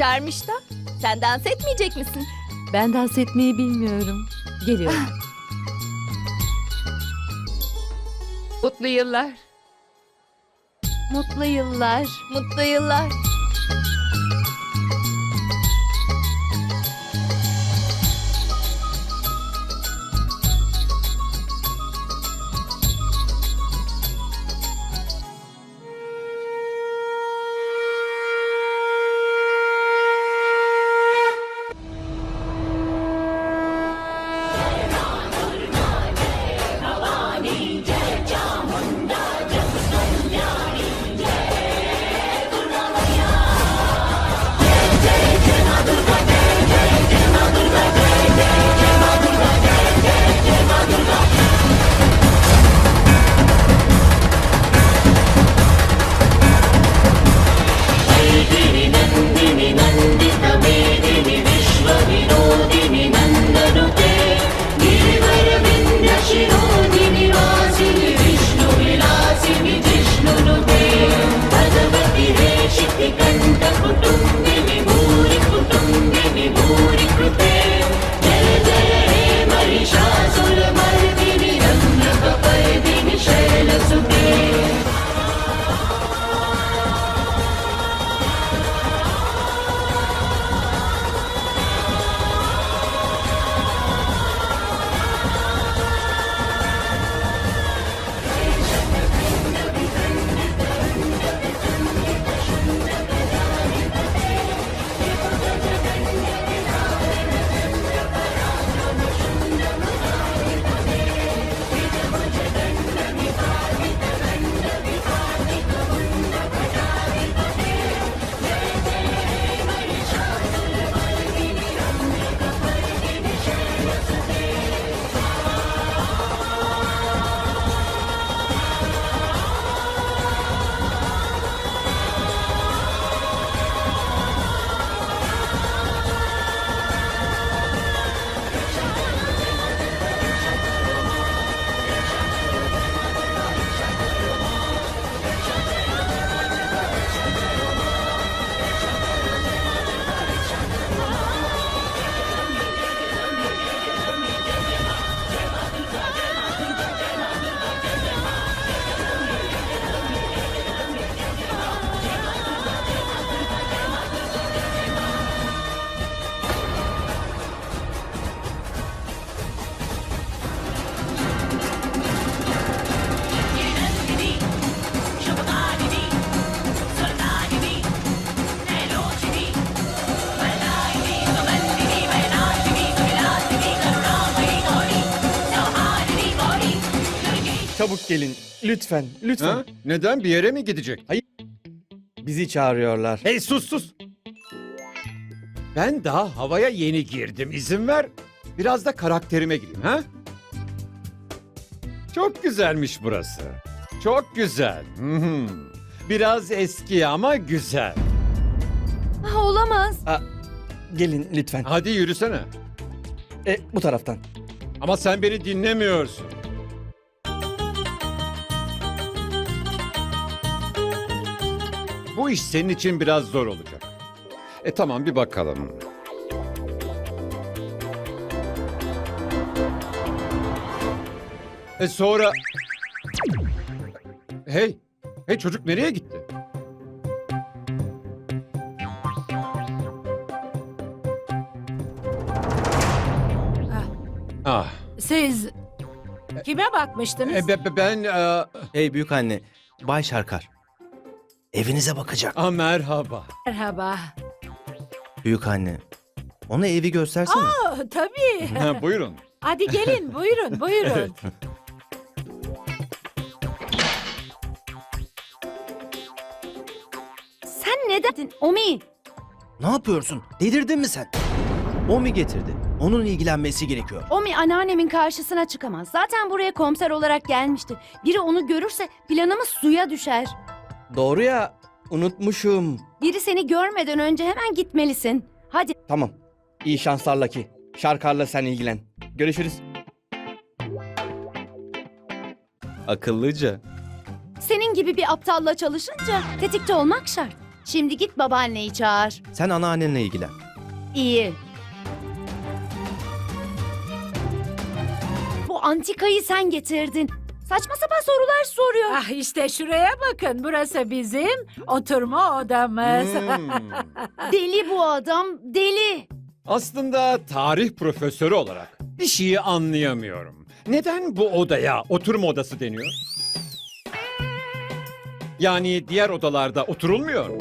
Şarmış da. Sen dans etmeyecek misin? Ben dans etmeyi bilmiyorum. Geliyorum. Mutlu yıllar. Mutlu yıllar. Mutlu yıllar. Çabuk gelin. Lütfen, lütfen. Ha? Neden bir yere mi gidecek? Bizi çağırıyorlar. Hey sus sus. Ben daha havaya yeni girdim. İzin ver. Biraz da karakterime gireyim ha? Çok güzelmiş burası. Çok güzel. Hı. Biraz eski ama güzel. Ah, olamaz. Gelin lütfen. Hadi yürüsene. E, bu taraftan. Ama sen beni dinlemiyorsun. Bu iş senin için biraz zor olacak. E tamam bir bakalım. E sonra... Hey, hey çocuk nereye gitti? Ah, Siz kime bakmıştınız? e, be- be- ben... e, Hey büyük anne, Bay Şarkar. Evinize bakacak. ah, merhaba. Merhaba. Büyük anne. Ona evi göstersene. Oh, tabii. Ha, buyurun. Hadi gelin buyurun buyurun. Sen neden? Omi. Ne yapıyorsun? Delirdin mi sen? O mu getirdi? Onun ilgilenmesi gerekiyor. Omi anneannemin karşısına çıkamaz. Zaten buraya komiser olarak gelmişti. Biri onu görürse planımız suya düşer. Doğru ya. Unutmuşum. Biri seni görmeden önce hemen gitmelisin. Hadi. Tamam. İyi şanslar Lucky. Şarkarla sen ilgilen. Görüşürüz. Akıllıca. Senin gibi bir aptalla çalışınca tetikte olmak şart. Şimdi git babaanneyi çağır. Sen anneannenle ilgilen. İyi. Bu antikayı sen getirdin. Saçma sapan sorular soruyor. Ah işte şuraya bakın. Burası bizim oturma odamız. Hmm. Deli bu adam, deli. Aslında tarih profesörü olarak bir şeyi anlayamıyorum. Neden bu odaya oturma odası deniyor? Yani diğer odalarda oturulmuyor mu?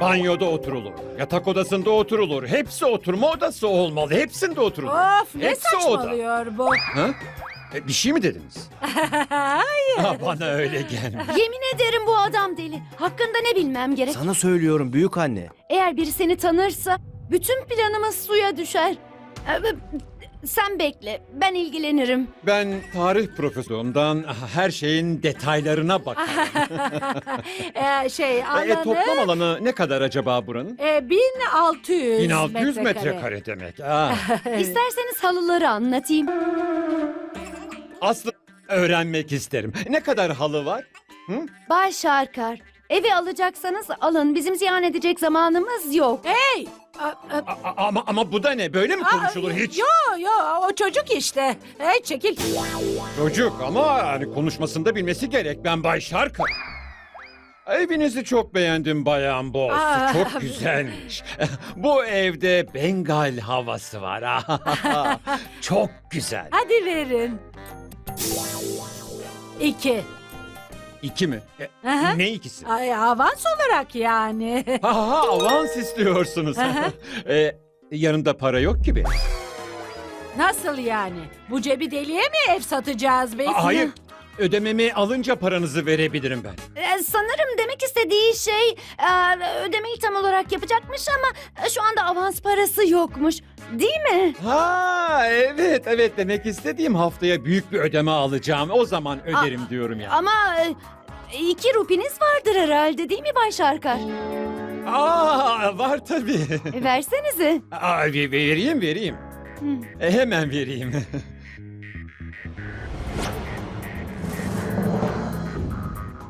Banyoda oturulur, yatak odasında oturulur. Hepsi oturma odası olmalı. Hepsinde oturulur. of ne Hepsi oda. saçmalıyor bu. Ha? E, bir şey mi dediniz? Hayır. Ha, bana öyle gelmiyor. Yemin ederim bu adam deli. Hakkında ne bilmem gerek. Sana söylüyorum büyük anne. Eğer biri seni tanırsa bütün planımız suya düşer. Ee, Sen bekle, ben ilgilenirim. Ben tarih profesöründen her şeyin detaylarına bakarım. Ee, şey E, alanı toplam alanı ne kadar acaba buranın? e, 1600, 1600 metrekare. metrekare demek. Ha. İsterseniz halıları anlatayım. Aslında öğrenmek isterim. Ne kadar halı var? Bay Şarkar, evi alacaksanız alın. Bizim ziyan edecek zamanımız yok. Hey! a- a- A- a- ama ama bu da ne? Böyle mi konuşulur hiç? Yo yo o çocuk işte. Hey çekil. Çocuk ama hani konuşmasında bilmesi gerek. Ben Bay Şarkı. Evinizi çok beğendim Bayan Boz. Aa. Çok güzelmiş. Bu evde Bengal havası var. çok güzel. Hadi verin. İki. İki mi? E, Aha. ne ikisi? Ay, avans olarak yani. Ha ha avans istiyorsunuz. Aha. e, yanında para yok gibi. Nasıl yani? Bu cebi deliye mi ev satacağız? Aa, hayır. Ödememi alınca paranızı verebilirim ben. Ee, sanırım demek istediği şey e, ödemeyi tam olarak yapacakmış ama şu anda avans parası yokmuş. Değil mi? Ha evet evet demek istediğim haftaya büyük bir ödeme alacağım. O zaman öderim diyorum ya. Ama e, iki rupiniz vardır herhalde değil mi Bay Şarkar? Aa var tabii. E, versenize. Aa, ve- vereyim vereyim. Hı. E, hemen vereyim.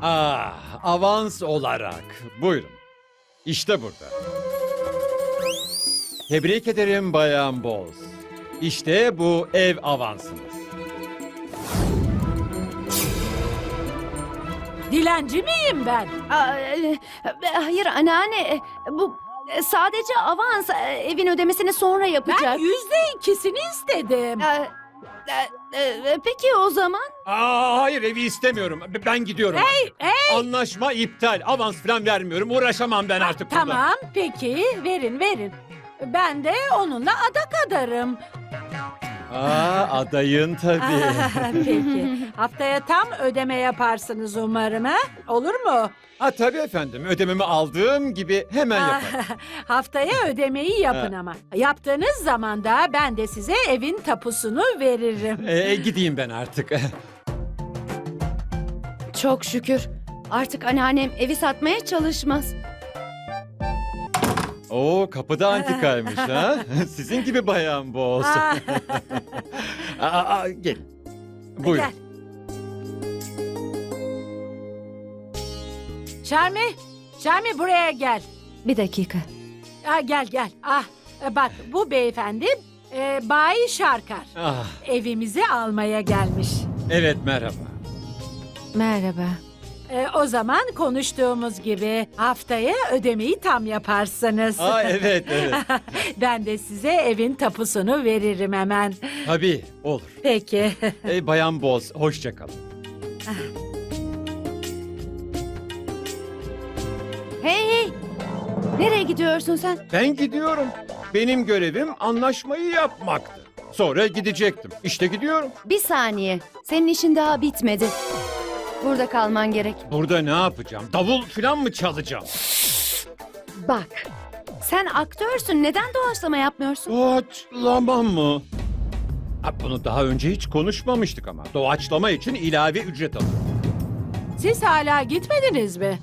ah avans olarak. Buyurun. İşte burada. Tebrik ederim Bayan Boz. İşte bu ev avansınız. Dilenci miyim ben? Aa, e, hayır anneanne e, bu e, sadece avans e, evin ödemesini sonra Ben yapacak. yüzde ikisini istedim. Ee, e, e, peki o zaman? Aa, hayır evi istemiyorum. B- Ben gidiyorum. Hey, hey. Anlaşma iptal. Avans falan vermiyorum. Uğraşamam ben artık burada. Tamam peki verin verin. Ben de onunla adak adarım. Aa, adayın tabii. peki. Haftaya tam ödeme yaparsınız umarım ha? Olur mu? ha tabii efendim. Ödememi aldığım gibi hemen yaparım. Haftaya ödemeyi yapın ama. Yaptığınız zaman da ben de size evin tapusunu veririm. Ee, gideyim ben artık. Çok şükür. Artık anneannem evi satmaya çalışmaz. Oo kapıda antikaymış ha. Sizin gibi bayan bu olsun. Aa, Aa, aa, gelin. Buyurun. Gel. Şarmi, Şarmi buraya gel. Bir dakika. Aa, gel gel. Ah, e, bak bu beyefendi e, Bay Şarkar. Ah, Evimizi almaya gelmiş. evet merhaba. Merhaba. E, o zaman konuştuğumuz gibi haftaya ödemeyi tam yaparsınız. Aa evet evet. ben de size evin tapusunu veririm hemen. Tabii olur. Peki. Ee, bayan Boz hoşça kalın. Hey hey. Nereye gidiyorsun sen? Ben gidiyorum. Benim görevim anlaşmayı yapmaktı. Sonra gidecektim. İşte gidiyorum. Bir saniye. Senin işin daha bitmedi. Burada kalman gerek. Burada ne yapacağım? Davul falan mı çalacağım? Bak. Sen aktörsün. Neden doğaçlama yapmıyorsun? Doğaçlama mı? Ha, bunu daha önce hiç konuşmamıştık ama. Doğaçlama için ilave ücret alıyorum. Siz hala gitmediniz mi?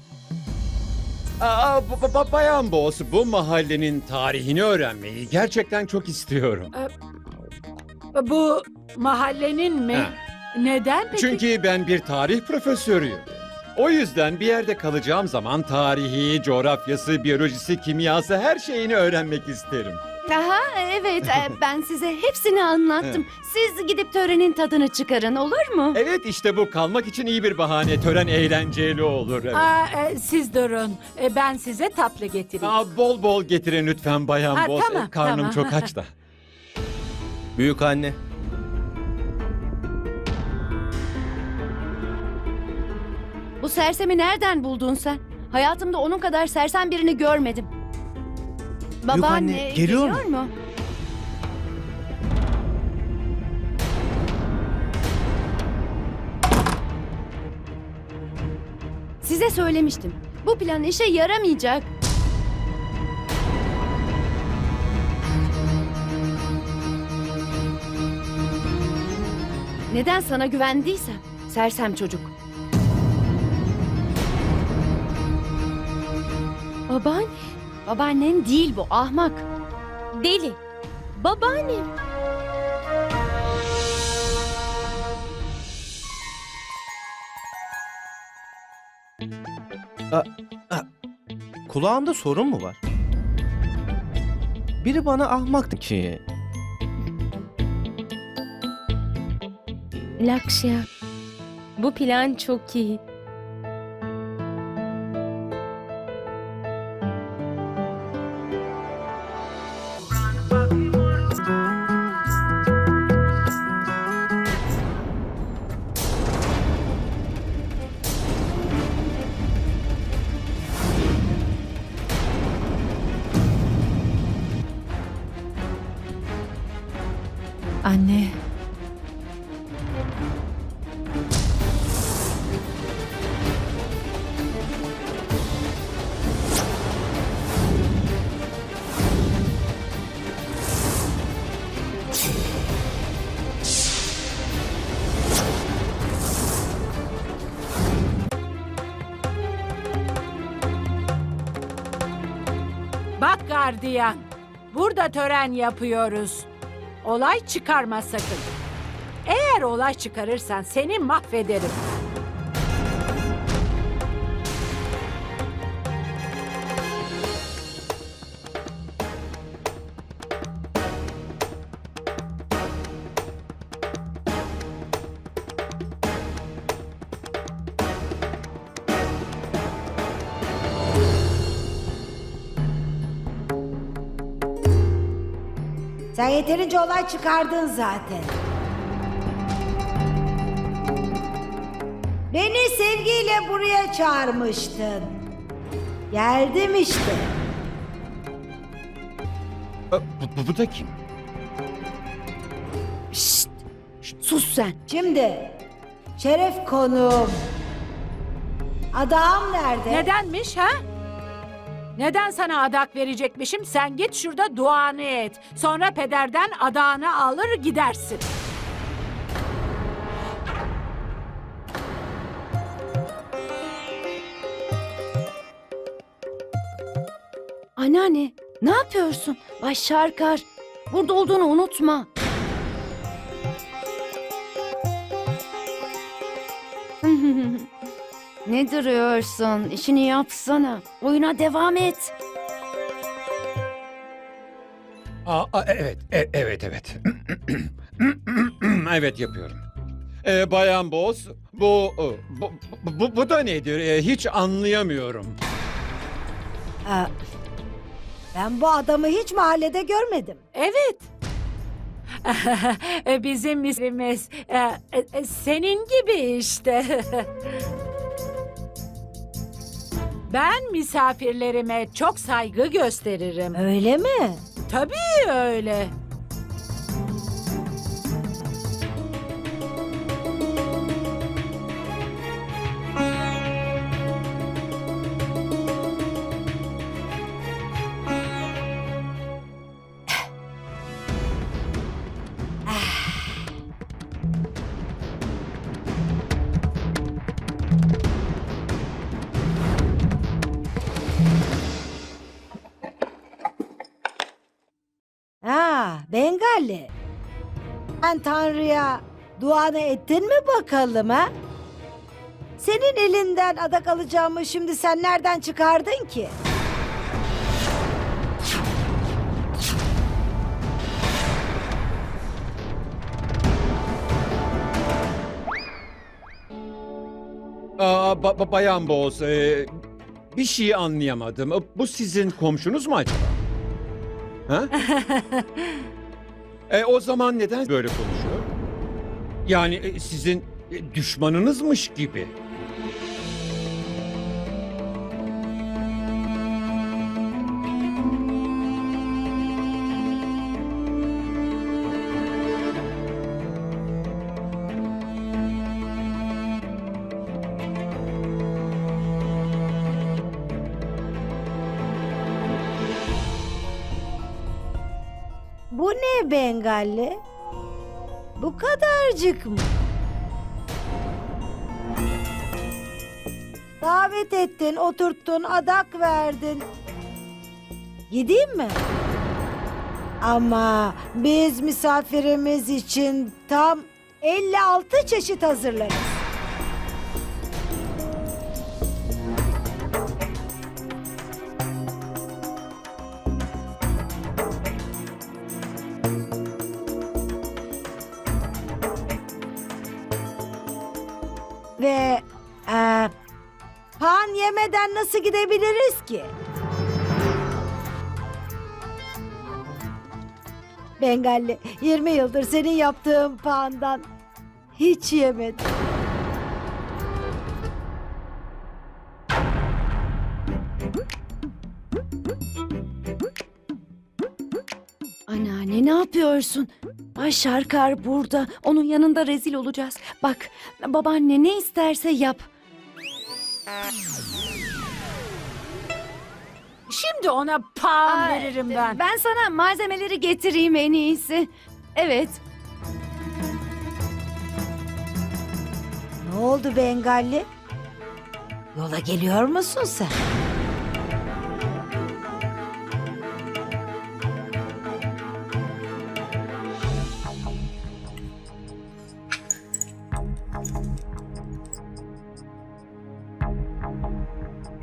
Aa, ba- ba- ba- bayan Boz, bu mahallenin tarihini öğrenmeyi gerçekten çok istiyorum. Bu mahallenin mi? Ha. Neden peki? Çünkü ben bir tarih profesörüyüm. O yüzden bir yerde kalacağım zaman tarihi, coğrafyası, biyolojisi, kimyası her şeyini öğrenmek isterim. Aha evet e, ben size hepsini anlattım. Siz gidip törenin tadını çıkarın olur mu? Evet işte bu kalmak için iyi bir bahane. Tören eğlenceli olur. Evet. Aa, e, siz durun. E, ben size tatlı getireyim. Aa, bol bol getirin lütfen Bayan Ha, Boz. tamam, E, Karnım tamam. çok aç da. Büyük anne. Sersemi nereden buldun sen? Hayatımda onun kadar sersem birini görmedim. Babaanne anne, geliyor mu? mu? Size söylemiştim. Bu plan işe yaramayacak. Neden sana güvendiysem? Sersem çocuk. Babaanne. Babaannen değil bu ahmak. Deli. Babaannem. Kulağımda sorun mu var? Biri bana ahmaktı ki. Lakşya. Bu plan çok iyi. Gardiyan. Burada tören yapıyoruz. Olay çıkarma sakın. Eğer olay çıkarırsan seni mahvederim. Yeterince olay çıkardın zaten. Beni sevgiyle buraya çağırmıştın. Geldim işte. Bu, bu, bu da kim? Şşt. Şşt, sus sen. Şimdi şeref konuğum. Adam nerede? Nedenmiş ha? Neden sana adak verecekmişim? Sen git şurada duanı et. Sonra pederden adağını alır gidersin. Anneanne ne yapıyorsun? Baş Şarkar. Burada olduğunu unutma. Ne duruyorsun? İşini yapsana. Oyuna devam et. Aa, a- evet, e- evet, evet. evet yapıyorum. E, Bayan Boz, bu, bu, bu, bu da nedir? E, hiç anlayamıyorum. Aa, ben bu adamı hiç mahallede görmedim. Evet. Bizim e, e, senin gibi işte. Ben misafirlerime çok saygı gösteririm. Öyle mi? Tabii öyle. Sen Tanrı'ya duanı ettin mi bakalım ha? Senin elinden adak alacağımı şimdi sen nereden çıkardın ki? Aa, ba- ba- Bayan Boz, e, bir şey anlayamadım. Bu sizin komşunuz mu acaba? Ha? e, o zaman neden böyle konuşuyor? Yani e, sizin e, düşmanınızmış gibi. Ne Bengalli? Bu kadarcık mı? Davet ettin, oturttun, adak verdin. Gideyim mi? Ama biz misafirimiz için tam 56 çeşit hazırlarız. Eee pan yemeden nasıl gidebiliriz ki? Bengalli 20 yıldır senin yaptığın pandan hiç yemedim. Anneanne ne yapıyorsun? Ay Şarkar burada. Onun yanında rezil olacağız. Bak babaanne ne isterse yap. Şimdi ona puan Ay, veririm ben. Ben sana malzemeleri getireyim en iyisi. Evet. Ne oldu Bengalli? Yola geliyor musun sen?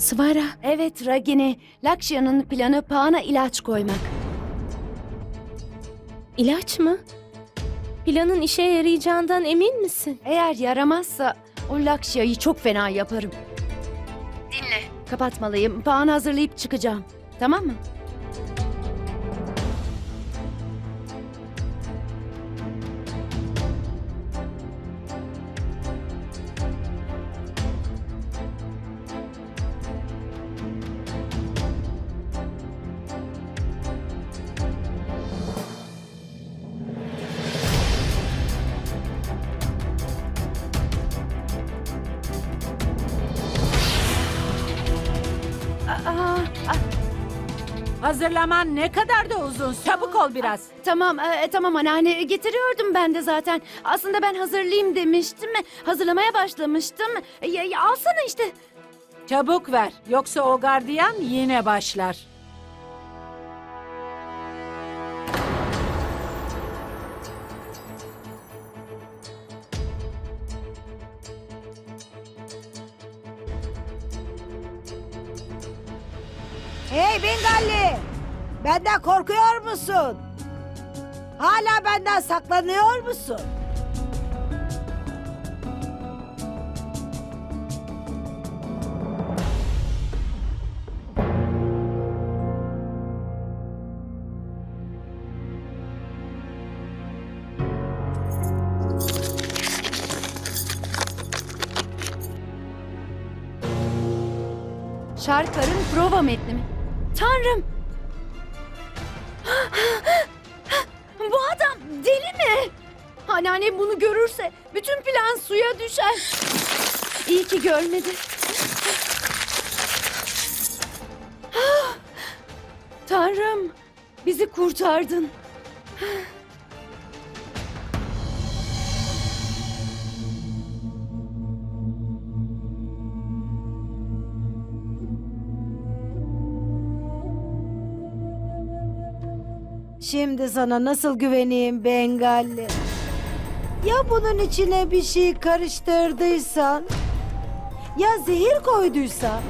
Svara, Evet Ragini. Lakshya'nın planı Paan'a ilaç koymak. ilaç mı? Planın işe yarayacağından emin misin? Eğer yaramazsa o Lakshya'yı çok fena yaparım. Dinle. Kapatmalıyım. Paan'ı hazırlayıp çıkacağım. Tamam mı? Hazırlaman ne kadar da uzun. Çabuk ol biraz. Tamam, e, tamam anneanne. Getiriyordum ben de zaten. Aslında ben hazırlayayım demiştim. Hazırlamaya başlamıştım. Ya, ya, alsana işte. Çabuk ver. Yoksa o gardiyan yine başlar. Benden korkuyor musun? Hala benden saklanıyor musun? Şarkar'ın prova metni mi? Tanrım! Bu adam deli mi? Anneannem bunu görürse bütün plan suya düşer. İyi ki görmedi. Tanrım, bizi kurtardın. Şimdi sana nasıl güveneyim Bengalli? Ya bunun içine bir şey karıştırdıysan? Ya zehir koyduysa?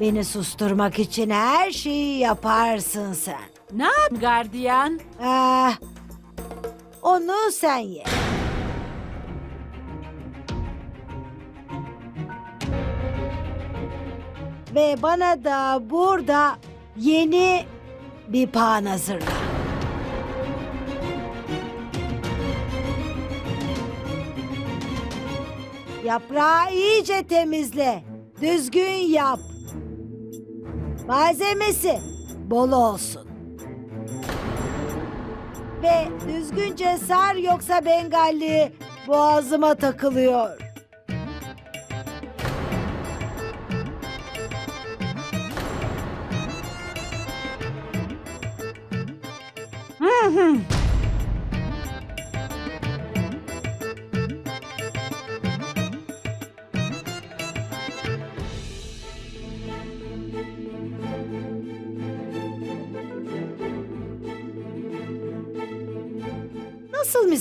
Beni susturmak için her şeyi yaparsın sen. Ne yap gardiyan? Ah, onu sen ye. Ve bana da burada yeni bir pan hazırla. Yaprağı iyice temizle. Düzgün yap. Malzemesi bol olsun. Ve düzgünce sar yoksa Bengalli boğazıma takılıyor.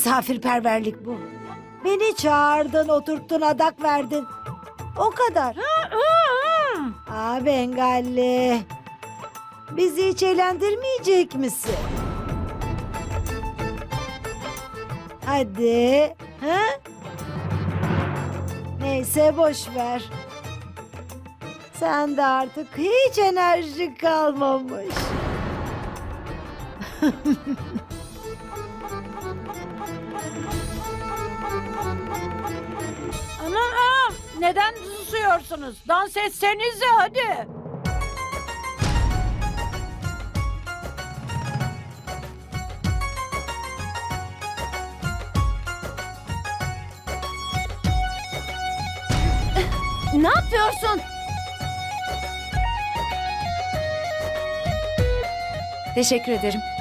Misafirperverlik bu? Beni çağırdın, oturttun, adak verdin. O kadar. Aa Bengalli. Bizi hiç eğlendirmeyecek misin? Hadi. Ha? Neyse boş ver. Sen de artık hiç enerji kalmamış. neden susuyorsunuz? Dans etsenize hadi. Ne yapıyorsun? Teşekkür ederim.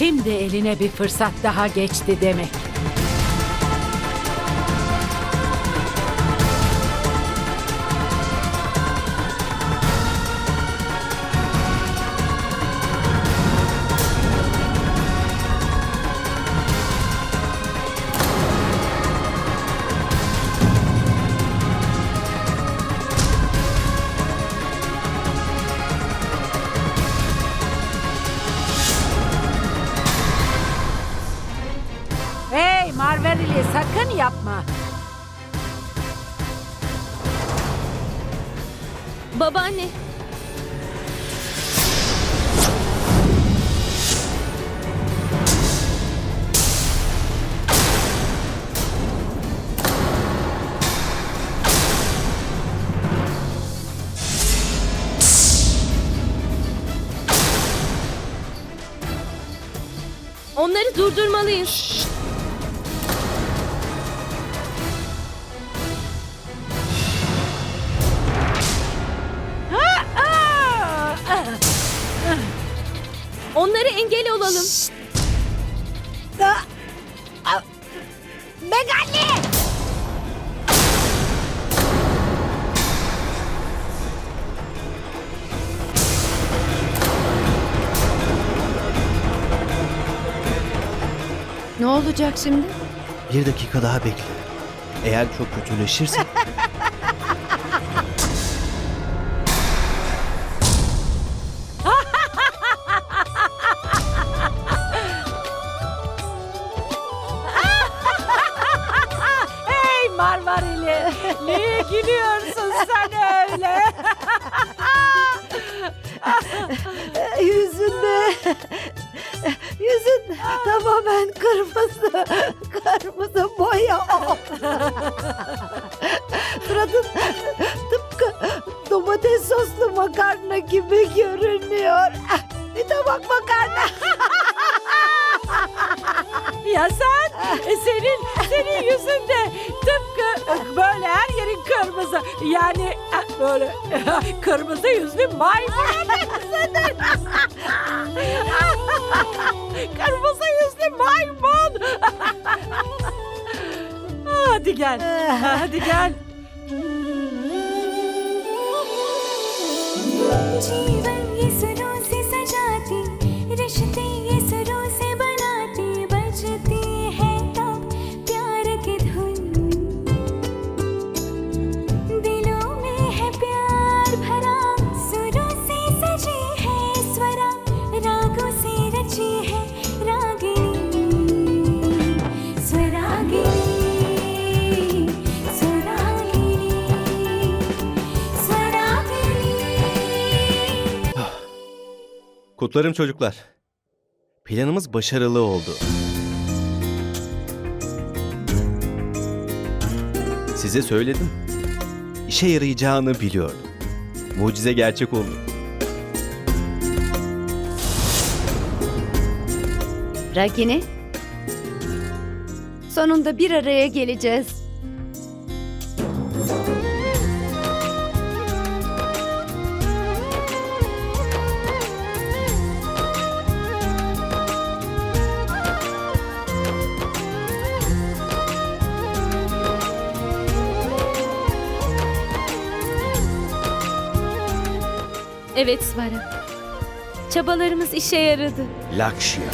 Şimdi eline bir fırsat daha geçti demek. Onları durdurmalıyız. Aa! olacak şimdi? Bir dakika daha bekle. Eğer çok kötüleşirse gel. Ha, hadi gel. Kutlarım çocuklar. Planımız başarılı oldu. Size söyledim. İşe yarayacağını biliyordum. Mucize gerçek oldu. Ragini. Sonunda bir araya geleceğiz. Evet Svara. Çabalarımız işe yaradı. Lakşya.